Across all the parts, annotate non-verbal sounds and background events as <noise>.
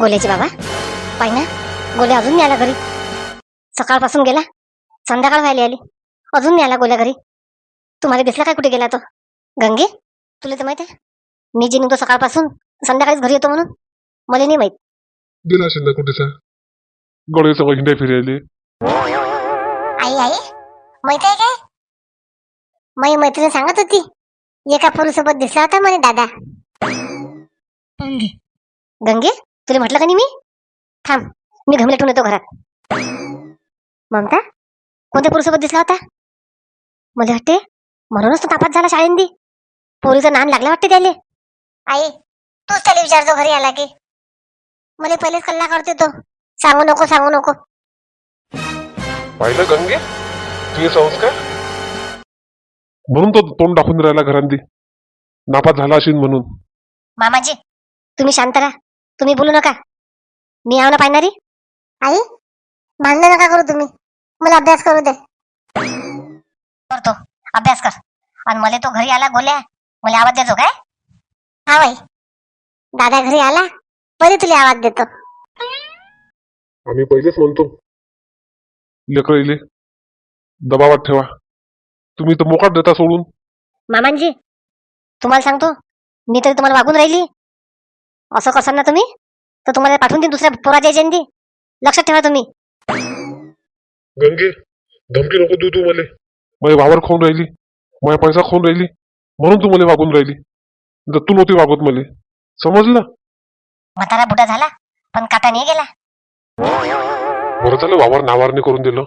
गोल्याचे बाबा. पाय ना गोल्या अजून नाही आला घरी. सकाळपासून गेला संध्याकाळ व्हायला आली. अजून नाही आला गोल्या घरी. तुम्हाला दिसला काय कुठे गेला तो? गंगे? तुला तर माहीत आहे. मी जे निघतो सकाळपासून संध्याकाळीच घरी येतो म्हणून. मला नाही माहीत. गेला असेल ना कुठेचा गडीचा हिंड्या फिरायले आई आई माहीत आहे काय? माझी मैत्रीण सांगत होती एका पोरीसोबत दिसला होता म्हणे दादा. गंगे? तुला म्हटलं का नाही मी? थांब मी घमले ठेवून येतो घरात. ममता कोणत्या पोरीसोबत दिसला होता? मला वाटते म्हणूनच तो तापात झाला शाळेंदी. पोरीचं नाम लागला वाटते त्याले. आई तूच त्याला विचारतो घरी आला की. मला पहिलेच कल्ला करते तो. सांगू नको सांगू नको. पाहिलं गंगे? तुझे संस्कार? म्हणून तो तोंड दाखवून राहिला घरांदी. नापास झाला असेल म्हणून. मामाजी. तुम्ही शांत राहा. तुम्ही बोलू नका. मी आव ना पाहणारी आई भांडण नका करू तुम्ही. मला अभ्यास करू दे. करतो. अभ्यास कर. आणि मला तो घरी आला गोल्या. मला आवाज देतो काय? हा बाई. दादा घरी आला पहिले तुला आवाज देतो. आम्ही पहिलेच म्हणतो. लेकराईले दबावात ठेवा. तुम्ही तर मोकाट देता सोडून. मामांजी तुम्हाला सांगतो मी तरी तुम्हाला वागून राहिली. असं करसाल ना तुम्ही? तर तुम्हाला पाठवून देईन दुसऱ्या पोराच्या एजंडी लक्षात ठेवा तुम्ही. गंगे धमकी नको देऊ तू मले. माझे वावर खाऊन राहिली माझा पैसा खाऊन राहिली म्हणून तू मला वागून राहिली. जर तू नव्हती वागत मले. समजलं? म्हातारा बुडा झाला पण काटा नाही गेला. बरं झालं वावर नावारणे करून दिलं.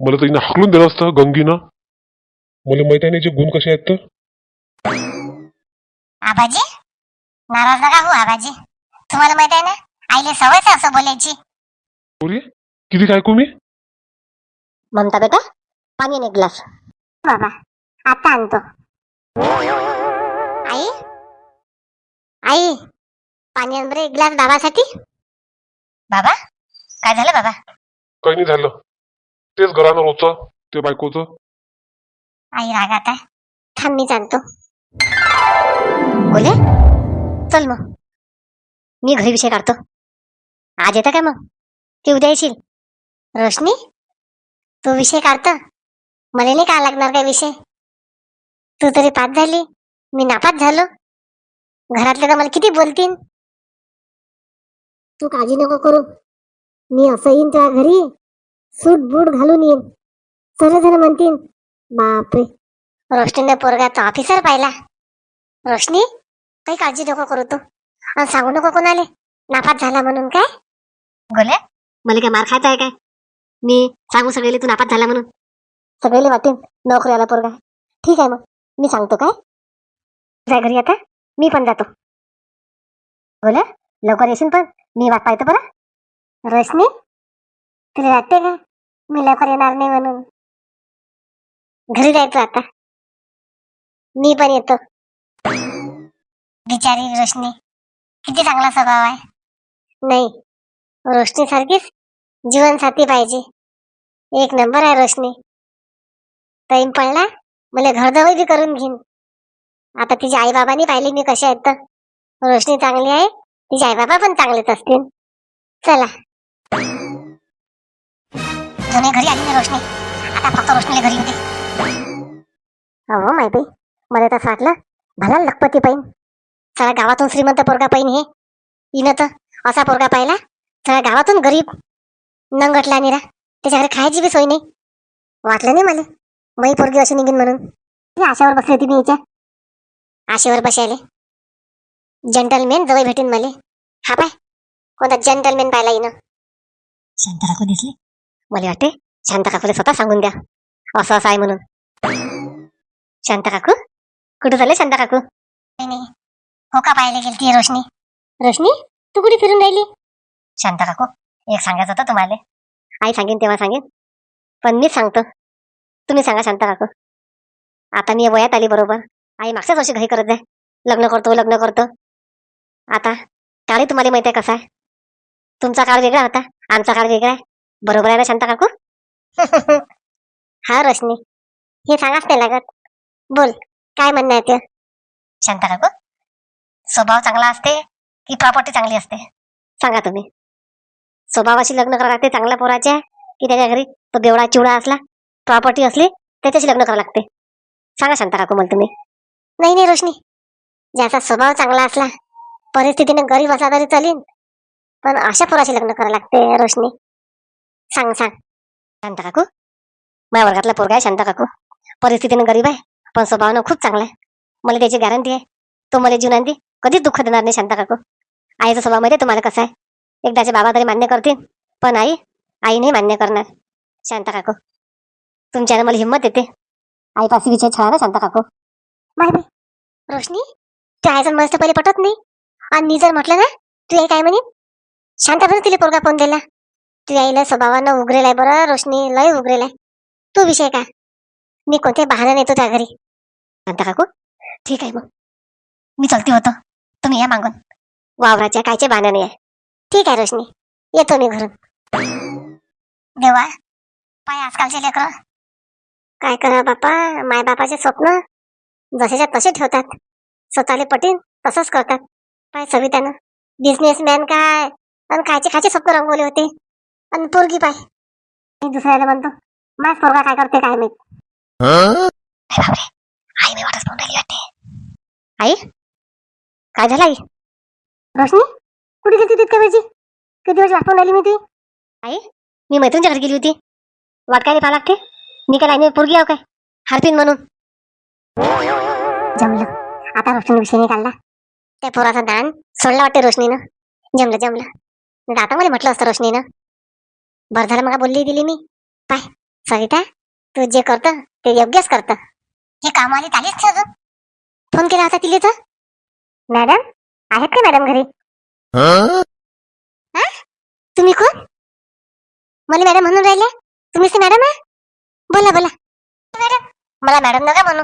मला तर हिनं हाकलून दिलं असतं गंगीनं. मला माहिती आहे ना हिचे गुण कसे आहेत तर? आबाजी? नाराज नका हो आबाजी. तुम्हाला माहीत आहे ना आईले सवयच आहे असं बोलायची. पोरी किती काय मी ममता बेटा पाणी एक ग्लास. बाबा आता आणतो. आई? आई पाणी आण बरं एक ग्लास बाबासाठी. बाबा काय झालं बाबा? काही नाही झालं. तेच घरानं रोजचं ते बायकोचं. आई रागात आहे थांब मी जाणतो बोले. चल मग. मी घरी विषय काढतो. आज येतं काय मग? ते उद्या येशील. रोशनी तू विषय काढता. मला नाही का लागणार काय विषय? तू तरी पास झाली. मी नापास झालो. घरातले तर मला किती बोलतील? तू काळजी नको करू. मी असं येईन तुझ्या घरी. सूट बूट घालून येईन. सर्वजण म्हणतील बापरे. रोशनीने पोरगा तो ऑफिसर पाहिला. रोशनी? काही काळजी नको करू तू. आणि सांगू नको कोणाले. नापास झाला म्हणून काय? गोल्या मला काय मार खायचा आहे काय? मी सांगू सगळेले तू नापास झाला म्हणून. सगळेले वाटेन नोकरी आला पोरगा. ठीक आहे मग मी सांगतो काय? जाय घरी आता मी पण जातो. गोल्या लवकर येशील पण मी वाट पाहतो बरं. रोशनी तुला वाटते का? मी लवकर येणार नाही म्हणून. घरी जायचं आता. मी पण येतो. बिचारी रोशनी. किती चांगला स्वभाव आहे. नाही. रोशनी सारखीच जीवनसाथी पाहिजे. एक नंबर आहे रोशनी. टाइम पडला मला घरजवळ बी करून घेईन. आता तिच्या आई बाबांनी पाहिले मी कशा आहेत तर. रोशनी चांगली आहे तिचे आई बाबा पण चांगलेच असतील. चला. जुने घरी आली ना रोशनी. आता फक्त रोशनीला घरी होते हो बाई मला तसं वाटलं भला लखपती पाहिन सगळ्या गावातून श्रीमंत पोरगा पाहिन हे. हिनं तर असा पोरगा पाहिला. सगळ्या गावातून गरीब नंगटला निरा. त्याच्याकडे खायची बी सोय नाही. वाटलं नाही मला. मई पोरगी अशी निघीन म्हणून. ती आशावर बसली होती मी हिच्या. आशेवर बसायले. जंटलमॅन जवळ भेटेन मला. हा पाय. कोणता जंटलमेन पाहिला हिनं शांत काकू दिसली. मला वाटते शांत काकूला स्वतः सांगून द्या. असं असं आहे म्हणून. शांत काकू? कुठे झाले शांत काकू? नाही. हो का पाहायला गेली ती रोशनी? रोशनी तू कुठे फिरून राहिली? शांता काकू एक सांगायचं होतं तुम्हाला? आई सांगेन तेव्हा सांगेन. पण मीच सांगतो. तुम्ही सांगा शांता काकू आता मी वयात आली बरोबर. आई मागच्याच वर्षी घरी करत जाय. लग्न करतो लग्न करतो. आता काळही तुम्हाला माहिती आहे कसा आहे? तुमचा काळ वेगळा होता. आमचा काळ वेगळा आहे. बरोबर आहे ना शांता काकू <laughs> हा रोशनी. हे सांगाच नाही लागत बोल काय म्हणणं आहे ते? शांता काकू स्वभाव चांगला असते की प्रॉपर्टी चांगली असते? सांगा तुम्ही. स्वभावाशी लग्न करावं लागते चांगल्या पोराच्या की त्याच्या घरी तो बेवडा चिवडा असला प्रॉपर्टी असली त्याच्याशी लग्न करावं लागते. सांगा शांता काकू मला तुम्ही. नाही नाही रोशनी. ज्याचा स्वभाव चांगला असला परिस्थितीने गरीब असला तरी चालेल पण अशा पोराशी लग्न करावं लागते रोशनी. सांग सांग. शांता काकू माझ्या वर्गातला पोरगा आहे शांता काकू. परिस्थितीने गरीब आहे पण स्वभावानं खूप चांगला आहे. मला त्याची गॅरंटी आहे. तो मला जीवनांती कधीच दुःख देणार नाही शांता काकू? आईचा स्वभाव माहिती तुम्हाला कसं आहे? एकदाचे बाबा तरी मान्य करतील पण आई आई नाही मान्य करणार. शांता काकू तुमच्यानं मला हिंमत येते. आईपाशी विचार छळा ना शांता काकू? बाय बाय रोशनी त्या आईचा मस्त पहिले पटत नाही. आणि मी जर म्हटलं ना तू आई काय म्हणे? शांता बरं तिला पोरगा फोन दिला. तू आईला स्वभावानं उघरेलाय बरं रोशनी लय उघरेलाय तू विषय का? मी कोणत्या बहाना नेतो त्या घरी. शांता काकू ठीक आहे मग. मी चलते होतो तुम्ही या मागून. वावराच्या कायचे बहाणे नाही आहे. ठीक आहे रोशनी. येतो मी घरून. देवा पाय आजकालचे लेकर. काय करा बापा माय बापाचे स्वप्न? जसेच्या तसे ठेवतात. स्वतःले पटीन तसंच करतात. पाय सवितानं. बिझनेसमॅन काय? आणि खायचे खायचे स्वप्न रंगवले होते. आणि पोरगी पाय. मी दुसऱ्याला म्हणतो माझ पोरगा काय करते काय माहीत? आई मी राहिली वाटते. आई? काय झालं आई रोशनी कुठे गेली तितक्या वेळची? किती वाट पाहून राहिली मी ती? आई मी मैत्रिणीच्या घरी गेली होती. वाट काय पाहा लागते. मी काय लाईन पोरगी आहो काय? हारतीन म्हणून. जमलं. आता रोशनी विषय नाही काढला. त्या पोराचा दान सोडला वाटते रोशनीनं. जमलं जमलं. नाही तर आता मला म्हटलं असतं रोशनीनं. बरं झालं मला बोलली दिली मी. पाय सविता तू जे करत ते योग्यच करत. हे काम आली आलीच अजून? फोन केला होता तिले तर? मॅडम आहेत का मॅडम घरी? तुम्ही कोण? मला मॅडम म्हणून राहिले. तुम्हीच ती मॅडम आहे? बोला बोला. मॅडम मला मॅडम नका म्हणू.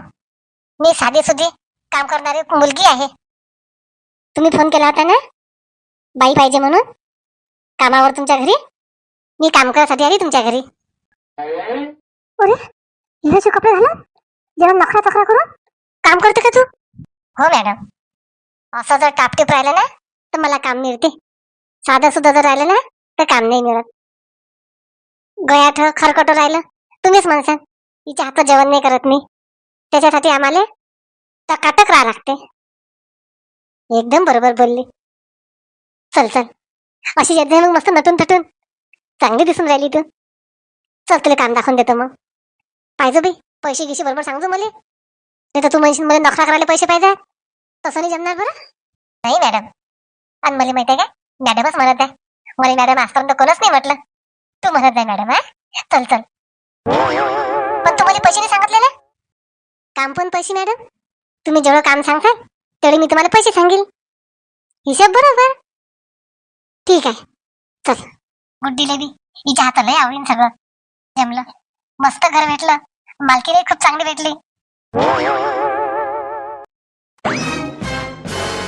मी साधी सुधी काम करणारी मुलगी आहे. तुम्ही फोन केला होता ना? बाई पाहिजे म्हणून? कामावर तुमच्या घरी? मी काम करायसाठी आली तुमच्या घरी. अरे हिरोचे कपडे घालून जेव्हा नखरा तक्रा करून. काम करते का तू? हो मॅडम. असं जर टापटीप राहिलं ना तर मला काम मिळते. साधं सुद्धा जर राहिलं ना तर काम नाही मिळत. गयाठ खरकट राहिलं तुम्हीच म्हणसान हिच्या हातात जेवण नाही करत मी. त्याच्यासाठी आम्हाला टकाटक राहा लागते. एकदम बरोबर बोलली. चल चल. अशी येत मग मस्त नटून थटून. चांगली दिसून राहिली तू. चल तुला काम दाखवून देतो मग. पाहिजे बाई पैसे गिशी बरोबर सांगतो मला. नाही तर तू म्हणशील मला नखरा करायला पैसे पाहिजे? तसं नाही जमणार बरं? नाही मॅडम आणि मला माहिती आहे का मॅडमच म्हणत आहे. मला मॅडम आजपर्यंत कोणच नाही म्हटलं. तू म्हणत आहे मॅडम हा? चल चल. पण तू मला पैसे नाही सांगितलेले? काम पण पैसे मॅडम तुम्ही जेवढं काम सांगताल तेवढे मी तुम्हाला पैसे सांगेल. हिशोब बरोबर. ठीक आहे. चल. Good lady. हिच्या हाताला लय आवडीन सगळं. जमलं. मस्त घर भेटलं. मालकीने खूप चांगली भेटली.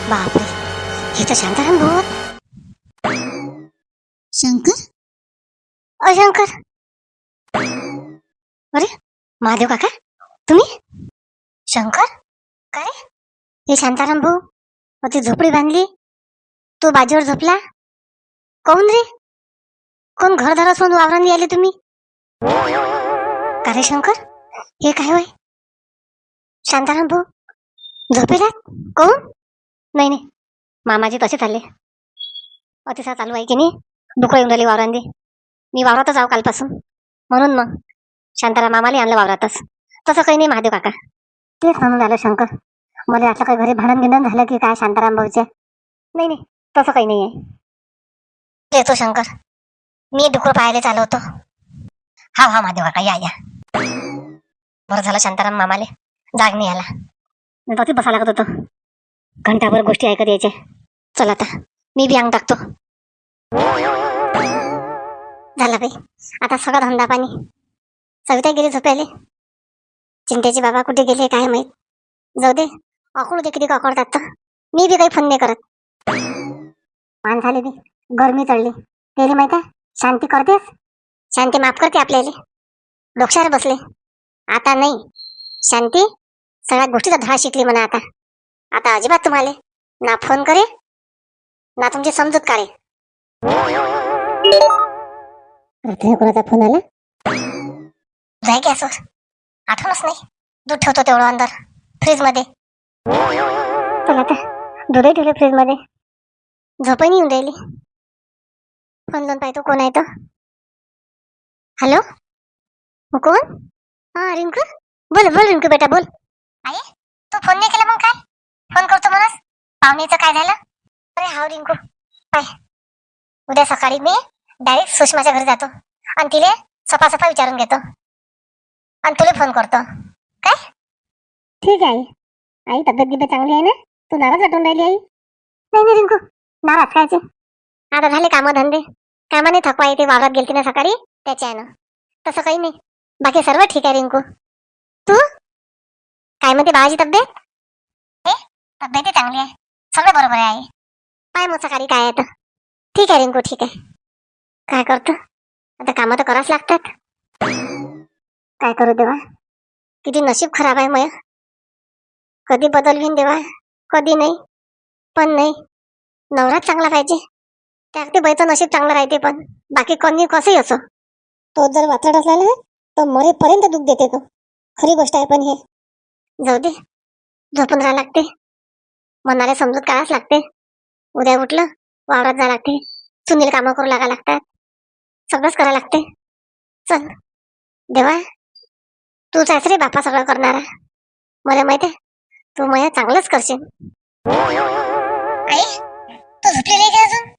बापरे हे तर शांताराम भूत शंकर अ शंकर अरे महादेव काका तुम्ही शंकर काय हे शांताराम भाऊ अ ती झोपडी बांधली तू बाजूवर झोपला कोण रे कोण घरदारा सोन वावरांनी आले तुम्ही का रे शंकर हे काय होय शांताराम भाऊ झोपेला कोण नाही नाही. मामाजी तसे चालले. अतिसा चालू आहे की नाही? दुखं येऊन राहिली वावरांनी. मी वावरातच आहो कालपासून. म्हणून मग शांताराम मामाला आणलं वावरातच. तसं काही नाही महादेव काका. तेच म्हणून झालं शंकर. मला असं काही घरी भांडण गिंडण झालं की काय शांताराम भाऊच्या नाही नाही. तसं काही नाही आहे येतो शंकर. मी डुकर पाहायला चालू होतो. हा हा महादेव काका या या. बरं झालं शांताराम मामाले. जाग नाही आला. नाही बसायला लागत होतो. घंटाभर गोष्टी ऐकत यायच्या चल आता मी बी अंग टाकतो. झाला बाई. आता सगळा धंदा पाणी. सविता गेली झोपायले. चिंट्याचे बाबा कुठे गेले काय माहीत. जाऊ दे. अकडू दे किती अकडतात तर. मी बी काही फोन नाही करत. मान झाले बी गरमी चढली. गेली माहीत आहे? शांती करतेस? शांती माफ करते आपल्याला. डोक्षावर बसले. आता नाही. शांती? सगळ्या गोष्टीचा धडा शिकली म्हणा आता. आता अजिबात तुम्हाला ना फोन करे ना तुमची समजूत काढे. आता कोणाचा फोन आला? जाय गॅसवर आठवणच नाही. दूध ठेवतो तेवढं अंदर फ्रीजमध्ये चला आता. दूधही ठेवले फ्रीजमध्ये झोपही नाही येऊन राहिली. फोन लावून पाहतो कोण आहे तो. हॅलो? कोण? हा रिंकू? बोल बोल रिंकू बेटा बोल. आहे तू फोन नाही केला मग काय? फोन करतो म्हणस पाहुणेचं काय झालं? अरे हाव रिंकू. पाय. उद्या सकाळी मी डायरेक्ट सुषमाच्या घरी जातो. आणि तिले सफा सफा विचारून घेतो. आणि तुला फोन करतो. काय? ठीक आहे. आई तब्येत गिब्येत चांगली आहे ना? तू नाराज वाटून राहिली आई? नाही नाही रिंकू. नाराज खायचे आता झाले कामं धंदे कामाने थकवा येते वावरात गेलती ना सकाळी त्याच्या आहे ना तसं काही नाही. बाकी सर्व ठीक आहे रिंकू. तू? काय म्हणते बाळाची तब्येत? तब्येतही चांगली आहे. सगळं बरोबर आहे आई. पाय मग काय आहे तर ठीक आहे रिंकू ठीक आहे. काय करतो? आता कामं तर करावंच लागतात. काय करू देवा? किती नशीब खराब आहे मय कधी बदल घेईन देवा? कधी नाही. पण नाही. नवराच चांगला पाहिजे. त्या अगदी बाईचं नशीब चांगलं राहते पण. बाकी कोणी कसंही असो. तो जर वाचत असला ना तर मरेपर्यंत दुःख देते तो. खरी गोष्ट आहे पण हे. जाऊ दे. झोपून राहावं लागते. मनाला समजूत काढावंच लागते उद्या उठलं वावरात जा लागते सुनील कामं करू लागा लागतात. सगळंच करा लागते चल. देवा तूच आहेस रे बापा सगळं करणारा. मला माहीत आहे तू मला चांगलंच करशील. आई तू झोपली नाही का अजून?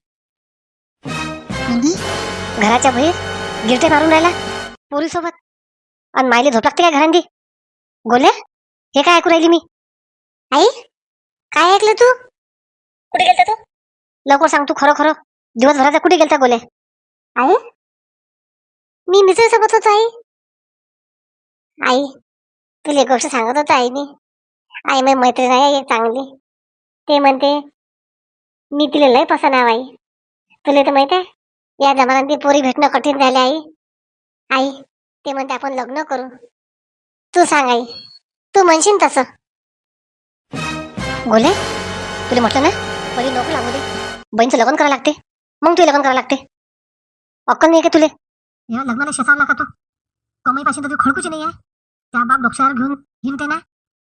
घराच्या बाहेर गिरटे मारून राहिला पोरी सोबत आणि मायले झोप लागते काय घरांदी गोल्या हे काय ऐकू राहिली मी? आई काय ऐकलं तू? कुठे गेलता तू? लवकर सांग तू खरं खरं. दिवसभराचा कुठे गेलता गोल्या आई? मी मिसळ सोबत होतो आई. आई तुला एक गोष्ट सांगत होतो आईने. आई माझी मैत्रीण आहे एक चांगली. ते म्हणते मी तिला लय पसंत आहे आई. तुला तर माहीत आहे या जमान्यात ती पोरी भेटणं कठीण झाले आई. आई ते म्हणते आपण लग्न करू. तू सांग आई. तू म्हणशील तसं. गोले तुला म्हटलं ना पहिली नोकरी लागू दे. बहीणचं लग्न करावं लागते. मग तुला लग्न करावं लागते. अक्कल नाही का तुले? या लग्नाला शेसावला का तू? कमाई पाशी तर तू खडकूच नाही आहे त्या बाप डोक्यावर घेऊन हिंडते ना.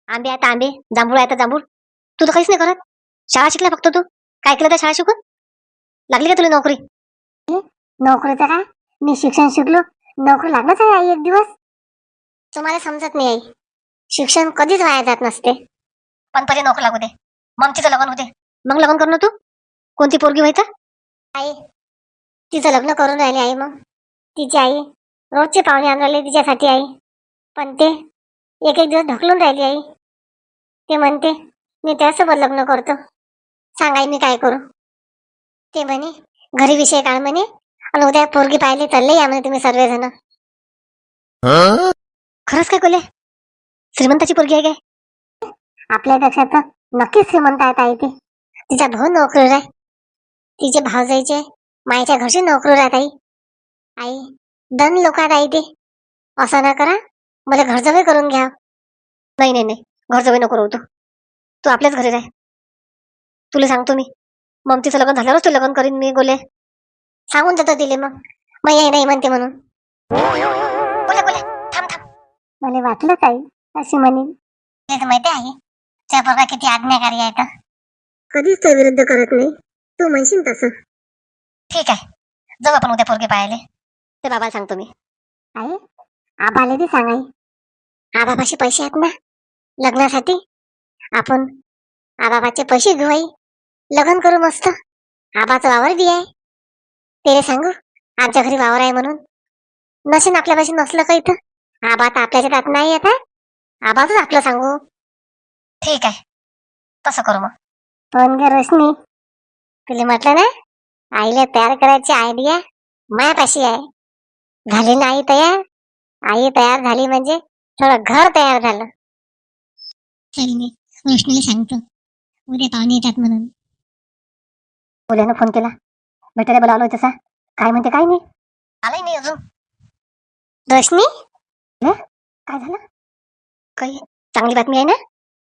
आंबे आहेत आंबे जांभूळ आहेत जांभूळ. तू तर काहीच नाही करत. शाळा शिकला फक्त तू. काय केलं त्या शाळा शिकून? लागली का तुला नोकरी? नोकरीचं काय? मी शिक्षण शिकलो. नोकरी लागणंच आहे आई एक दिवस. तुम्हाला समजत नाही आई. शिक्षण कधीच वाया जात नसते. पण पहिले नोकरी लागू दे. मग तिचं लग्न होते मग लग्न करणं तू? कोणती पोरगी व्हायचं? आई. तिचं लग्न करून राहिले आई मग. तिची आई. रोजचे पाहुणे आणून राहिले तिच्यासाठी आई. पण ते एक एक दिवस ढकलून राहिली आई. ते म्हणते मी त्यासोबत लग्न करतो. सांग आई मी काय करू? ते म्हणे घरी विषय काढ म्हणे. आणि उद्या पोरगी पाहिले चालले या म्हणे तुम्ही सर्वजण. खरंच काय कोले? श्रीमंताची पोरगी आहे काय? आपल्यापेक्षा तर नक्कीच श्रीमंत आहेत आई ती. तिचा भाऊ नोकरीवर आहे तिचे भावजाईचे मायच्या घरची नोकरीवर आहेत आई आई दन लोक आहेत आई ते. असं ना करा मला घर जवळ करून घ्या. नाही नाही नाही घर जवळ नको राहू तू. तू आपल्याच घरी राह. तुला सांगतो मी. ममतीचं लग्न झाल्यावरच तू लग्न करीन मी गोले. सांगून जातो तिले मग. मग ये नाही म्हणते म्हणून. बोले बोले थांब थांब. मला वाटलं काही अशी म्हणेन. तर माहिती आहे. त्या प्रकार किती आज्ञाकारी आहे तर कधीच त्या विरुद्ध करत नाही. तू म्हणशील तसं. ठीक आहे. जाऊ आपण उद्या पोरगे पाहायले. ते बाबाला सांगतो मी. आहे आबाला बी सांगाय. आबापाशी पैसे आहेत ना? लग्नासाठी आपण आबाबाचे पैसे घेऊ आई. लग्न करू मस्त. आबाचं वावर बी आहे. तेरे सांगू आमच्या घरी वावर आहे म्हणून. नसेन आपल्यापाशी नसलं काही तर आबा तर आपल्याच्या त्यात नाही आहे आबाच आपलं सांगू. ठीक आहे. तसं करू मग. पण ग रोशनी तुला म्हटलं ना आईला तयार करायची आयडिया मायापाशी आहे. झाली ना आई तयार? आई तयार झाली म्हणजे थोडं घर तयार झालं. चल मी रोशनीला सांगतो. उद्या पाहुणे येतात म्हणून. उद्यानं फोन केला. भेटायला बोलावलं तसा काय म्हणते काय नाही? आलंय नाही अजून. रोशनी? हं? काय झालं? काही चांगली बातमी आहे ना?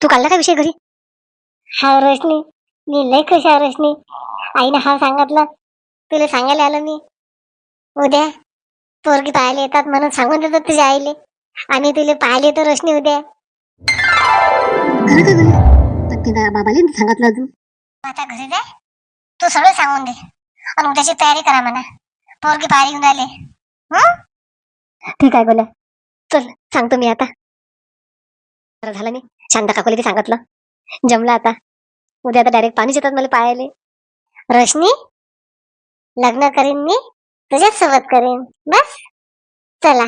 तू काढला का विषय घरी? हा रोशनी मी लय खुश आहे रोशनी. आईने हा सांगितलं तुला सांगायला आलो मी. उद्या पोरगी पाहायला येतात म्हणून सांगून देतो तुझ्या आईले. आणि तुला पाहायला येतो रोशनी उद्या. बाबाले सांगितलं तू आता घरी जाय तू सगळं सांगून दे. आणि उद्याची तयारी करा म्हणा. पोरगी पाहायला येऊन राहिले? ठीक आहे बोला चल सांगतो मी आता. झालं मी. शांता काकोली ते सांगितलं. जमलं आता. उद्या आता डायरेक्ट पाणीच येतात मला पाहायला रोशनी लग्न करीन मी तुझ्याच सोबत करीन. बस. चला.